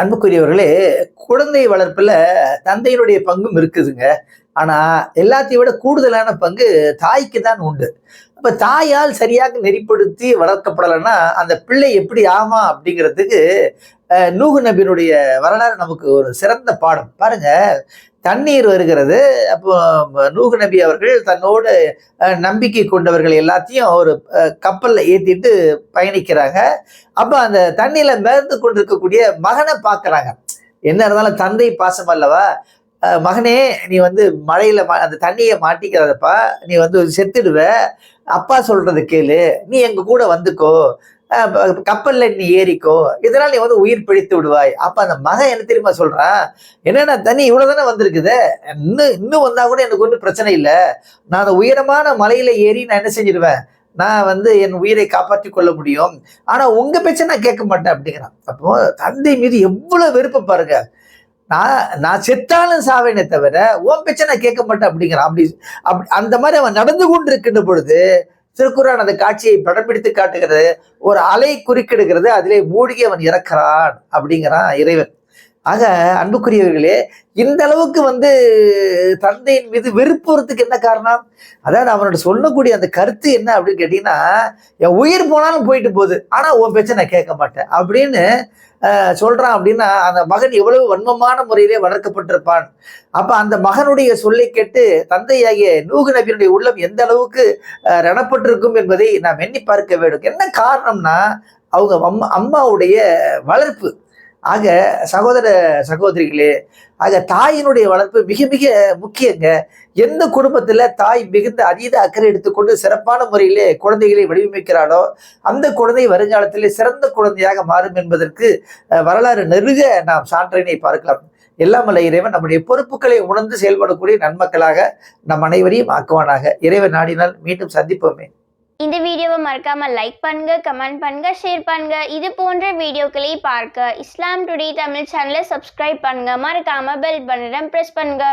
அன்புக்குரியவர்களே குழந்தை வளர்ப்பில் தந்தையினுடைய பங்கும் இருக்குதுங்க. ஆனால் எல்லாத்தையும் விட கூடுதலான பங்கு தாய்க்கு தான் உண்டு. இப்போ தாயால் சரியாக நெறிப்படுத்தி வளர்க்கப்படலைன்னா அந்த பிள்ளை எப்படி ஆமா அப்படிங்கிறதுக்கு நூகு நபியினுடைய வரலாறு நமக்கு ஒரு சிறந்த பாடம். பாருங்க தண்ணீர் வருகிறது. அப்போ நூகு நபி அவர்கள் தன்னோடு நம்பிக்கை கொண்டவர்கள் எல்லாத்தையும் ஒரு கப்பலில் ஏற்றிட்டு பயணிக்கிறாங்க. அப்போ அந்த தண்ணியில் மிதந்து கொண்டிருக்கக்கூடிய மகனை பார்க்குறாங்க என்ன இருந்தாலும் தந்தை பாசம் அல்லவா? மகனே நீ வந்து மழையில் மா- அந்த தண்ணியை மாட்டிக்காதப்பா. நீ வந்து செத்துடுவ. அப்பா சொல்கிறது கேளு. நீ எங்கள் கூட வந்துக்கோ. கப்பல்ல நீ ஏறிக்கோ. இதனால நீ வந்து உயிர் பிழித்து விடுவாய். அப்ப அந்த மகன் என்ன தெரியுமா சொல்றான் என்னன்னா தண்ணி இவ்வளவுதானே வந்திருக்குது? இன்னும் இன்னும் வந்தா கூட எனக்கு ஒன்றும் பிரச்சனை இல்லை. நான் அந்த உயரமான மலையில ஏறி நான் என்ன செஞ்சிடுவேன்? நான் வந்து என் உயிரை காப்பாற்றி கொள்ள முடியும். ஆனா உங்க பேச்சை நான் கேட்க மாட்டேன் அப்படிங்கிறான். அப்போ தந்தை மீது எவ்வளவு வெறுப்பு பாருங்க. நான் நான் செத்தாலும் சாவேனே தவிர உன் பேச்சை நான் கேட்க மாட்டேன் அப்படிங்கிறான். அப்படி அப்படி அந்த மாதிரி அவன் நடந்து கொண்டு இருக்கின்ற பொழுது திருக்குறான் அந்த காட்சியை படம் பிடித்து காட்டுகிறது. ஒரு அலை குறுக்கிடுகிறது. அதிலே மூழ்கி அவன் இறக்கிறான். அப்படிங்கிறான் இறைவன். ஆக அன்புக்குரியவர்களே இந்த அளவுக்கு வந்து தந்தையின் மீது வெறுப்புறதுக்கு என்ன காரணம்? அதாவது அவனோட சொல்லக்கூடிய அந்த கருத்து என்ன அப்படின்னு கேட்டீங்கன்னா என் உயிர் போனாலும் போயிட்டு போகுது ஆனால் உன் பேச்சை நான் கேட்க மாட்டேன் அப்படின்னு சொல்கிறான் அப்படின்னா அந்த மகன் எவ்வளவு வன்மமான முறையிலே வளர்க்கப்பட்டிருப்பான். அப்போ அந்த மகனுடைய சொல்லை கேட்டு தந்தையாகிய நூகு நபியினுடைய உள்ளம் எந்த அளவுக்கு ரணப்பட்டிருக்கும் என்பதை நாம் எண்ணி பார்க்க வேண்டும். என்ன காரணம்னா அவங்க அம்மா அம்மாவுடைய வளர்ப்பு. ஆக சகோதர சகோதரிகளே ஆக தாயினுடைய வளர்ப்பு மிக மிக முக்கியங்க. எந்த குடும்பத்தில் தாய் மிகுந்த அதீத அக்கறை எடுத்துக்கொண்டு சிறப்பான முறையிலே குழந்தைகளை வடிவமைக்கிறாளோ அந்த குழந்தை வருங்காலத்திலே சிறந்த குழந்தையாக மாறும் என்பதற்கு வரலாறு நெருக நாம் சான்றினை பார்க்கலாம். எல்லாம் வல்ல இறைவன் நம்முடைய பொறுப்புகளை உணர்ந்து செயல்படக்கூடிய நன்மக்களாக நம் அனைவரையும் ஆக்குவானாக. இறைவன் நாடினால் மீண்டும் சந்திப்போமே. இந்த வீடியோவை மறக்காம லைக் பண்ணுங்க கமெண்ட் பண்ணுங்க ஷேர் பண்ணுங்க. இது போன்ற வீடியோக்களை பார்க்க இஸ்லாம் டுடே தமிழ் சேனலை சப்ஸ்கிரைப் பண்ணுங்க. மறக்காம பெல் பட்டனை ப்ரெஸ் பண்ணுங்க.